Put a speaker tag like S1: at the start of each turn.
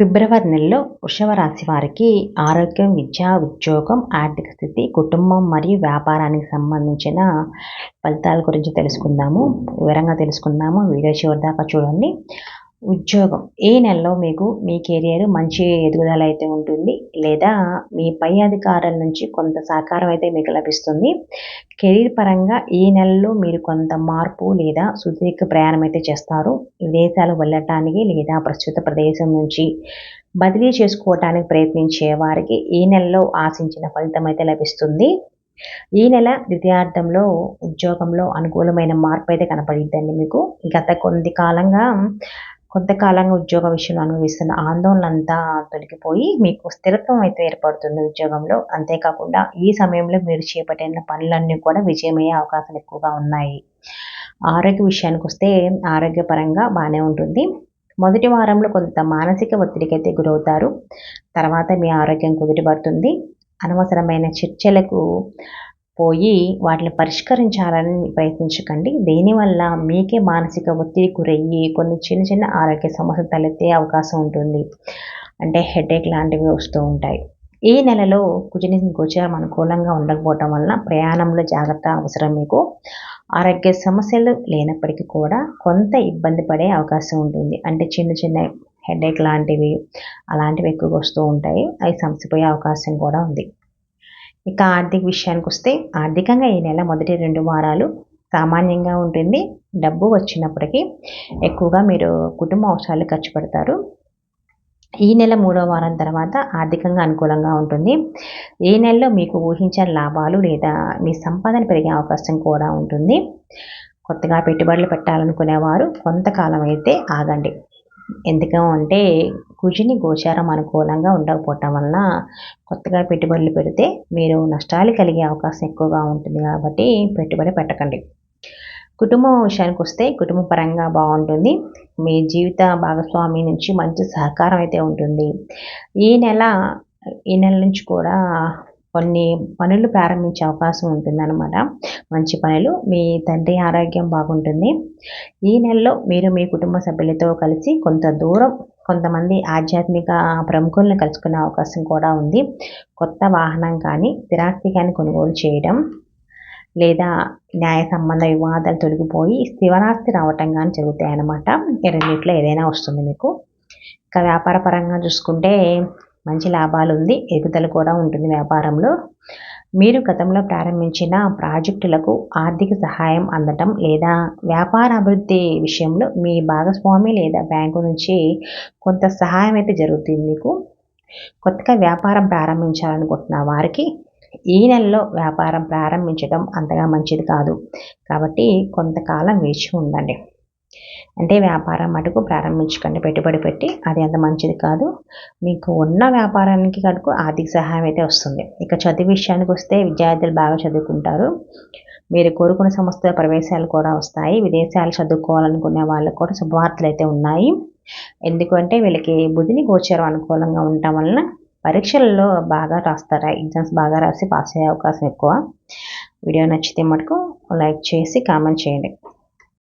S1: ఫిబ్రవరి నెలలో వృషభ రాశి వారికి ఆరోగ్యం విద్య ఉద్యోగం ఆర్థిక స్థితి కుటుంబం మరియు వ్యాపారానికి సంబంధించిన ఫలితాల గురించి తెలుసుకుందాము. వివరంగా తెలుసుకుందాము. వీడియో చివరి దాకా చూడండి. ఉద్యోగం. ఈ నెలలో మీకు మీ కెరియర్ మంచి ఎదుగుదల అయితే ఉంటుంది లేదా మీ పై అధికారుల నుంచి కొంత సహకారం అయితే మీకు లభిస్తుంది. కెరీర్ పరంగా ఈ నెలలో మీరు కొంత మార్పు లేదా సుదీర్ఘ ప్రయాణం అయితే చేస్తారు. విదేశాలు వెళ్ళటానికి లేదా ప్రస్తుత ప్రదేశం నుంచి బదిలీ చేసుకోవటానికి ప్రయత్నించే వారికి ఈ నెలలో ఆశించిన ఫలితం అయితే లభిస్తుంది. ఈ నెల ద్వితీయార్థంలో ఉద్యోగంలో అనుకూలమైన మార్పు అయితే కనపడిద్దండి మీకు. గత కొద్ది కాలంగా కొంతకాలంగా ఉద్యోగ విషయంలో అనుభవిస్తున్న ఆందోళన అంతా తొలగిపోయి మీకు స్థిరత్వం అయితే ఏర్పడుతుంది ఉద్యోగంలో. అంతేకాకుండా ఈ సమయంలో మీరు చేపట్టిన పనులన్నీ కూడా విజయమయ్యే అవకాశాలు ఎక్కువగా ఉన్నాయి. ఆరోగ్య విషయానికి వస్తే ఆరోగ్యపరంగా బాగానే ఉంటుంది. మొదటి వారంలో కొంత మానసిక ఒత్తిడికి అయితే గురవుతారు. తర్వాత మీ ఆరోగ్యం కుదిరిపడుతుంది అనవసరమైన చర్చలకు పోయి వాటిని పరిష్కరించాలని ప్రయత్నించకండి. దీనివల్ల మీకే మానసిక ఒత్తిడి గురయ్యి కొన్ని చిన్న చిన్న ఆరోగ్య సమస్యలు తలెత్తే అవకాశం ఉంటుంది. అంటే హెడేక్ లాంటివి వస్తూ ఉంటాయి. ఈ నెలలో కుజని గోచరం అనుకూలంగా ఉండకపోవటం వలన ప్రయాణంలో జాగ్రత్త అవసరం మీకు. ఆరోగ్య సమస్యలు లేనప్పటికీ కూడా కొంత ఇబ్బంది పడే అవకాశం ఉంటుంది. అంటే చిన్న చిన్న హెడేక్ లాంటివి అలాంటివి ఎక్కువగా వస్తూ ఉంటాయి. అవి సమసిపోయే అవకాశం కూడా ఉంది. ఇక ఆర్థిక విషయానికి వస్తే ఆర్థికంగా ఈ నెల మొదటి రెండు వారాలు సామాన్యంగా ఉంటుంది. డబ్బు వచ్చినప్పటికీ ఎక్కువగా మీరు కుటుంబ అవసరాలు ఖర్చు పెడతారు. ఈ నెల మూడో వారం తర్వాత ఆర్థికంగా అనుకూలంగా ఉంటుంది. ఈ నెలలో మీకు ఊహించని లాభాలు లేదా మీ సంపాదన పెరిగే అవకాశం కూడా ఉంటుంది. కొత్తగా పెట్టుబడులు పెట్టాలనుకునేవారు కొంతకాలం అయితే ఆగండి. ఎందుకు అంటే కుజిని గోచారం అనుకూలంగా ఉండకపోవటం వలన కొత్తగా పెట్టుబడులు పెడితే మీరు నష్టాలు కలిగే అవకాశం ఎక్కువగా ఉంటుంది కాబట్టి పెట్టుబడి పెట్టకండి. కుటుంబం విషయానికి వస్తే కుటుంబ పరంగా బాగుంటుంది. మీ జీవిత భాగస్వామి నుంచి మంచి సహకారం అయితే ఉంటుంది. ఈ నెల ఈ నెల నుంచి కూడా కొన్ని పనులు ప్రారంభించే అవకాశం ఉంటుందన్నమాట. మంచి పనులు మీ తండ్రి ఆరోగ్యం బాగుంటుంది. ఈ నెలలో మీరు మీ కుటుంబ సభ్యులతో కలిసి కొంత దూరం కొంతమంది ఆధ్యాత్మిక ప్రముఖులను కలుసుకునే అవకాశం కూడా ఉంది. కొత్త వాహనం కానీ స్థిరాస్తి కానీ కొనుగోలు చేయడం లేదా న్యాయ సంబంధ వివాదాలు తొలగిపోయి స్థిరాస్తి రావటం కానీ జరుగుతాయి అన్నమాట రెండింటిలో ఏదైనా వస్తుంది మీకు. ఇంకా వ్యాపార పరంగా చూసుకుంటే మంచి లాభాలు ఉంది ఎదుగుదల కూడా ఉంటుంది వ్యాపారంలో. మీరు గతంలో ప్రారంభించిన ప్రాజెక్టులకు ఆర్థిక సహాయం అందటం లేదా వ్యాపార అభివృద్ధి విషయంలో మీ భాగస్వామి లేదా బ్యాంకు నుంచి కొంత సహాయం అయితే జరుగుతుంది మీకు. కొత్తగా వ్యాపారం ప్రారంభించాలనుకుంటున్న వారికి ఈ నెలలో వ్యాపారం ప్రారంభించడం అంతగా మంచిది కాదు. కాబట్టి కొంతకాలం వేచి ఉండండి. అంటే వ్యాపారం మటుకు ప్రారంభించకండి పెట్టుబడి పెట్టి అది అంత మంచిది కాదు. మీకు ఉన్న వ్యాపారానికి కనుక ఆర్థిక సహాయం అయితే వస్తుంది. ఇక చదువు విషయానికి వస్తే విద్యార్థులు బాగా చదువుకుంటారు. మీరు కోరుకున్న సంస్థ ప్రవేశాలు కూడా వస్తాయి. విదేశాలు చదువుకోవాలనుకునే వాళ్ళకు కూడా శుభవార్తలు అయితే ఉన్నాయి. ఎందుకంటే వీళ్ళకి బుధిని గోచరం అనుకూలంగా ఉండటం వలన పరీక్షల్లో బాగా రాస్తారు. ఎగ్జామ్స్ బాగా రాసి పాస్ అయ్యే అవకాశం ఎక్కువ. వీడియో నచ్చితే మటుకు లైక్ చేసి కామెంట్ చేయండి.